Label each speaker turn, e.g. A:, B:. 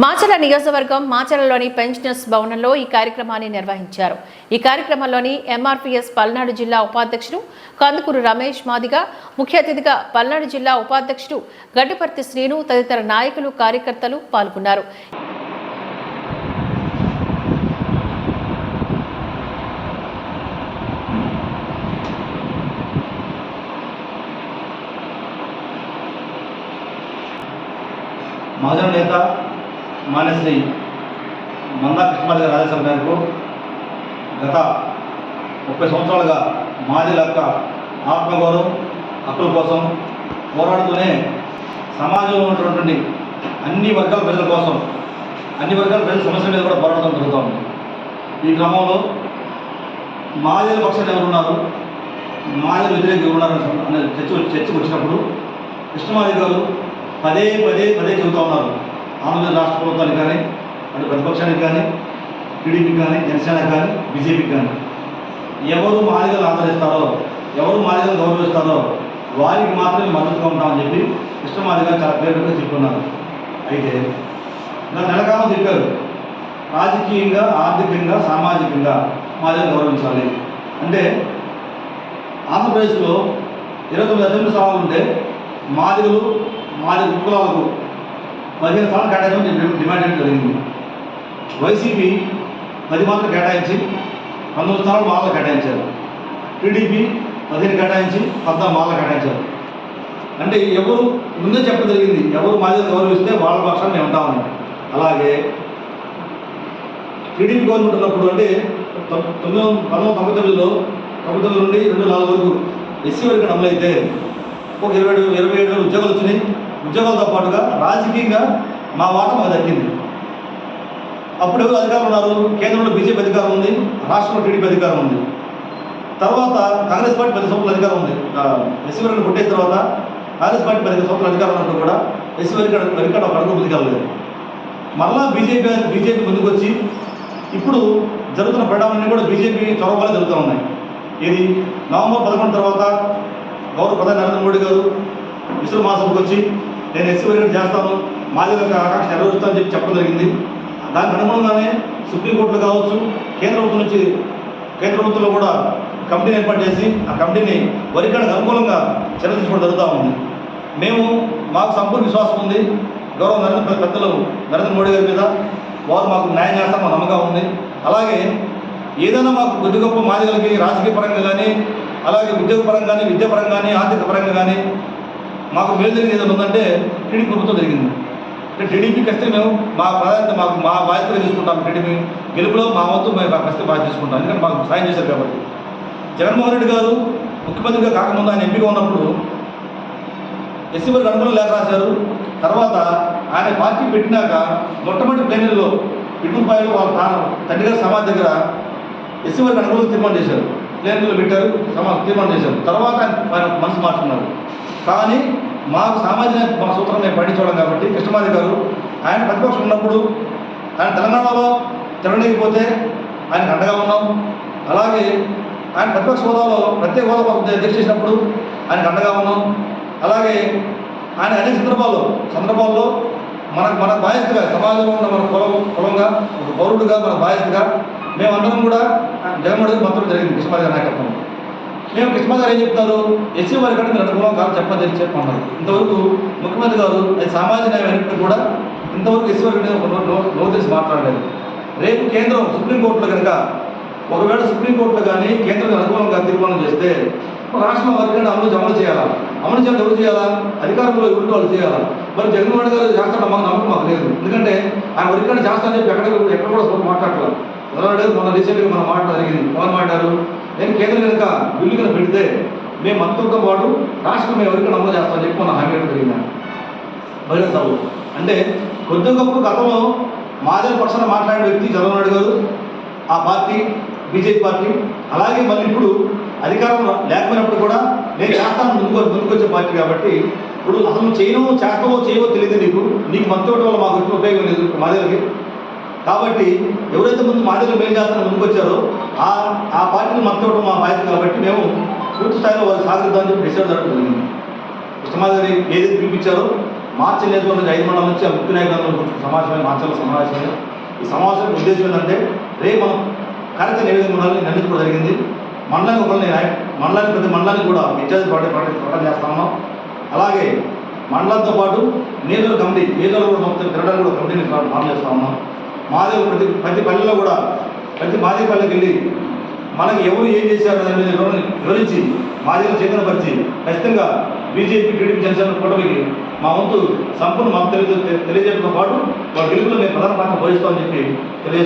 A: మాచల నియోజకవర్గం మాచలలోని పెన్షనర్స్ భవనంలో ఈ కార్యక్రమాన్ని నిర్వహించారు. ఈ కార్యక్రమంలోని ఎంఆర్పీఎస్ పల్నాడు జిల్లా ఉపాధ్యక్షుడు కందుకూరు రమేష్ మాదిగ ముఖ్య అతిథిగా పల్నాడు జిల్లా ఉపాధ్యక్షుడు గడ్డపర్తి శ్రీను తదితర నాయకులు కార్యకర్తలు పాల్గొన్నారు.
B: మాజీ నేత మాన్యశ్రీ మందా కృష్ణమాది రాజేశ్వర ఆదేశాల గత ముప్పై సంవత్సరాలుగా మాదిల యొక్క ఆత్మగౌరవం హక్కుల కోసం పోరాడుతూనే సమాజంలో ఉన్నటువంటి అన్ని వర్గాల ప్రజల కోసం అన్ని వర్గాల ప్రజల సమస్యల మీద కూడా పోరాడడం జరుగుతూ ఉంది. ఈ క్రమంలో మాదిల పక్షాన్ని ఎవరు ఉన్నారు మాదిల వ్యతిరేక ఉన్నారు అనే చర్చ చర్చకు వచ్చినప్పుడు కృష్ణమాది గారు పదే పదే పదే చెబుతూ ఉన్నారు. ఆంధ్రప్రదేశ్ రాష్ట్ర ప్రభుత్వానికి కానీ అటు ప్రతిపక్షానికి కానీ టీడీపీకి కానీ జనసేనకి కానీ బీజేపీకి కానీ. ఎవరు మాదిగలు ఆదరిస్తారో ఎవరు మాదిగలు గౌరవిస్తారో వారికి మాత్రమే మద్దతుగా ఉంటామని చెప్పి కృష్ణమాది గారు చాలా పేరుగా చెప్పుకున్నారు. అయితే ఇలా నెలకాలం చెప్పారు రాజకీయంగా ఆర్థికంగా సామాజికంగా మాదిగా గౌరవించాలి. అంటే ఆంధ్రప్రదేశ్లో ఇరవై తొమ్మిది అసెంబ్లీ స్థానాలు ఉంటే మాదిగలు మాదిగ కులాలకు పదిహేను కోట్ల కేటాయించమని డిమాండ్ జరిగింది. వైసీపీ పది మాత్రం కేటాయించి పంతొమ్మిది స్థానాలు మాలలు కేటాయించారు. టీడీపీ పదిహేను కేటాయించి పద్నాలుగు మాలలు కేటాయించారు. అంటే ఎవరు ముందే చెప్పడం జరిగింది ఎవరు మాదిరి గౌరవిస్తే వాళ్ళ పక్షాన్ని మేము ఉంటామని. అలాగే టీడీపీ గవర్నమెంట్ ఉన్నప్పుడు అంటే తొమ్మిది పంతొమ్మిది తొంభై తొమ్మిదిలో తొంభై తొమ్మిది నుండి రెండు నాలుగు వరకు ఎస్సీ వరకు అమలైతే ఒక ఇరవై ఏడు ఇరవై ఏడు ఉద్యోగాలు వచ్చినాయి. ఉద్యోగాలతో పాటుగా రాజకీయంగా మా వాట మాకు దక్కింది. అప్పుడు ఎవరు అధికారం ఉన్నారు. కేంద్రంలో బీజేపీ అధికారం ఉంది. రాష్ట్రంలో టీడీపీ అధికారం ఉంది. తర్వాత కాంగ్రెస్ పార్టీ పది సంవత్సరాల అధికారం ఉంది. ఎస్సీవర్ని పుట్టిన తర్వాత కాంగ్రెస్ పార్టీ పది సంవత్సరాల అధికారం ఉన్నప్పుడు కూడా ఎస్సీ వెనుకడ వరకు ఒక అడుగు ముందుకెళ్ళలేదు. మళ్ళా బీజేపీ బీజేపీ ముందుకు వచ్చి ఇప్పుడు జరుగుతున్న పరిణామాలన్నీ కూడా బీజేపీ చొరవ జరుగుతున్నాయి జరుగుతూ ఉన్నాయి. ఇది నవంబర్ పదకొండు తర్వాత గౌరవ ప్రధాని నరేంద్ర మోడీ గారు విశ్వ వచ్చి నేను ఎస్సీ వర్గం చేస్తాను. మాది యొక్క ఆకాంక్ష నెరవేరుస్తానని చెప్పి చెప్పడం జరిగింది. దానికి అనుగుణంగానే సుప్రీంకోర్టులో కావచ్చు కేంద్ర ప్రభుత్వం నుంచి కేంద్ర ప్రభుత్వంలో కూడా కమిటీని ఏర్పాటు చేసి ఆ కమిటీని వరికడానికి అనుకూలంగా చర్య తీసుకోవడం జరుగుతూ ఉంది. మేము మాకు సంపూర్ణ విశ్వాసం ఉంది. గౌరవ నరేంద్ర పెద్దలు నరేంద్ర మోడీ గారి మీద వారు మాకు న్యాయం చేస్తారని మా నమ్మకం ఉంది. అలాగే ఏదైనా మాకు కొద్ది గొప్ప మాదిగలకి రాజకీయ పరంగా కానీ అలాగే ఉద్యోగ పరంగా కానీ విద్యాపరంగా కానీ ఆర్థిక పరంగా కానీ మాకు మేలు జరిగింది ఏదైనా ఉందంటే టీడీపీ ప్రభుత్వం జరిగింది. అంటే టీడీపీకి వస్తే మేము మా ప్రాధాన్యత మాకు మా బాధ్యతగా తీసుకుంటాం టీడీపీ గెలుపులో మా వంతు మేము వస్తే బాధ్యత తీసుకుంటాం. ఎందుకంటే మాకు సాయం చేశారు కాబట్టి. జగన్మోహన్ రెడ్డి గారు ముఖ్యమంత్రిగా కాకముందు ఆయన ఎంపీగా ఉన్నప్పుడు ఎస్సీ వారికి అనుకూలం లేఖ రాశారు. తర్వాత ఆయన పార్టీ పెట్టినాక మొట్టమొదటి ప్లేనీలో ఇటుపాయలు వాళ్ళ తాను తండ్రి గారి సమాధి దగ్గర ఎస్సీ వారికి అనుకూలంగా తీర్మానం చేశారు. ప్లేనీలో పెట్టారు సమా తీర్మానం చేశారు. తర్వాత ఆయన మనసు మార్చుకున్నారు. కానీ మాకు సామాజిక మా సూత్రం మేము పండించడం కాబట్టి కృష్ణమాది గారు ఆయన ప్రతిపక్షం ఉన్నప్పుడు ఆయన తెలంగాణలో తిరగలేకపోతే ఆయనకు అండగా ఉన్నాం. అలాగే ఆయన ప్రతిపక్ష హోదాలో ప్రత్యేక హోదా దీక్ష చేసినప్పుడు ఆయనకు అండగా ఉన్నాం. అలాగే ఆయన అనేక సందర్భాల్లో సందర్భాల్లో మనకు మన బాధ్యతగా సమాజంలో ఉన్న మన కులం కులంగా ఒక పౌరుడుగా మన బాధ్యతగా మేమందరం కూడా జగన్మోహన్ రెడ్డి జరిగింది కృష్ణమాది గారి మేము కృష్ణమాది గారు ఏం చెప్తారు ఎస్సీ వారి కంటే మీరు అనుకూలం కాదు చెప్పని చెప్పన్నారు ఇంతవరకు ముఖ్యమంత్రి గారు అది సామాజిక న్యాయం అయినప్పుడు కూడా ఇంతవరకు ఎస్సీ వారి నో- తెలిసి మాట్లాడలేదు. రేపు కేంద్రం సుప్రీంకోర్టులో కనుక ఒకవేళ సుప్రీంకోర్టులో కానీ కేంద్రం అనుకూలంగా తీర్మానం చేస్తే రాష్ట్రం వర్గాన్ని అమలు అమలు చేయాలా? అమలు చేయాలి ఎవరు చేయాలా? అధికారంలో ఎవరు వాళ్ళు చేయాలా? మరి జగన్మోహన్ రెడ్డి గారు చేస్తాడు మాకు నమ్మకం మాకు లేదు. ఎందుకంటే ఆయన వర్గాన్ని చేస్తానని చెప్పి ఎక్కడ ఎక్కడ కూడా మాట్లాడలేదు మొన్న రీసెంట్గా మన మాట జరిగింది. ఎవరు మాట్లాడారు? నేను కేంద్రం కనుక బిల్లు కనుక పెడితే మేము మంత్రులతో పాటు రాష్ట్రం మేము ఎవరికి నమోదు చేస్తామని చెప్పి మన హామీ జరిగిందా. జరిగింది బహిరంగ అంటే కొద్ది గొప్ప గతంలో మాదిరి పక్షాన మాట్లాడిన వ్యక్తి చంద్రబాబు గారు ఆ పార్టీ బీజేపీ పార్టీ అలాగే మళ్ళీ ఇప్పుడు అధికారం లేకపోయినప్పుడు కూడా నేను చేస్తాను ముందుకు ముందుకొచ్చే పార్టీ కాబట్టి ఇప్పుడు అసలు చేయను చేస్తావో చేయవో తెలియదు నీకు. నీకు మంత్రి వల్ల మాకు ఉపయోగం లేదు మాదిరికి కాబట్టి ఎవరైతే ముందు మాదిరి మేలు చేస్తానని ముందుకు వచ్చారో ఆ ఆ పార్టీని మద్దతు మా బాధ్యత కాబట్టి మేము పూర్తి స్థాయిలో వాళ్ళు సాగరిద్దామని చెప్పి డిసైడ్ జరుగుతుంది జరిగింది. ఏదైతే పిలిపించారో మార్చి నియోజకవర్గం ఐదు మండలం నుంచి ఆ ముఖ్య నాయకులు సమావేశమైన మార్చాల సమావేశమైన ఈ సమావేశం ఉద్దేశం ఏంటంటే రేపు మనం కరెక్ట్ నివేదిక ఉండాలని నిర్ణయించుకోవడం జరిగింది. మండలానికి ఒకరిని మండలానికి ప్రతి మండలానికి కూడా ఇన్ఛార్జ్ పార్టీ ప్రకటన చేస్తా ఉన్నాం. అలాగే మండలంతో పాటు నియోజకవర్గ కమిటీ నియోజకవర్గం కూడా మొత్తం తిరగడానికి కూడా కమిటీని ఫామ్ చేస్తా ఉన్నాం. మాదే ప్రతి ప్రతి పల్లెలో కూడా ప్రతి మాదే పల్లెకి వెళ్ళి మనకి ఎవరు ఏం చేశారు దాని మీద వివరించి మాదేవి చేతనపరిచి ఖచ్చితంగా బీజేపీ టీడీపీ జనసేన కూటమికి మా వంతు సంపూర్ణ మాకు తెలియజేయడంతో పాటు వాళ్ళ గెలుపులో మేము ప్రధాన పాత్ర పోషిస్తామని చెప్పి తెలియ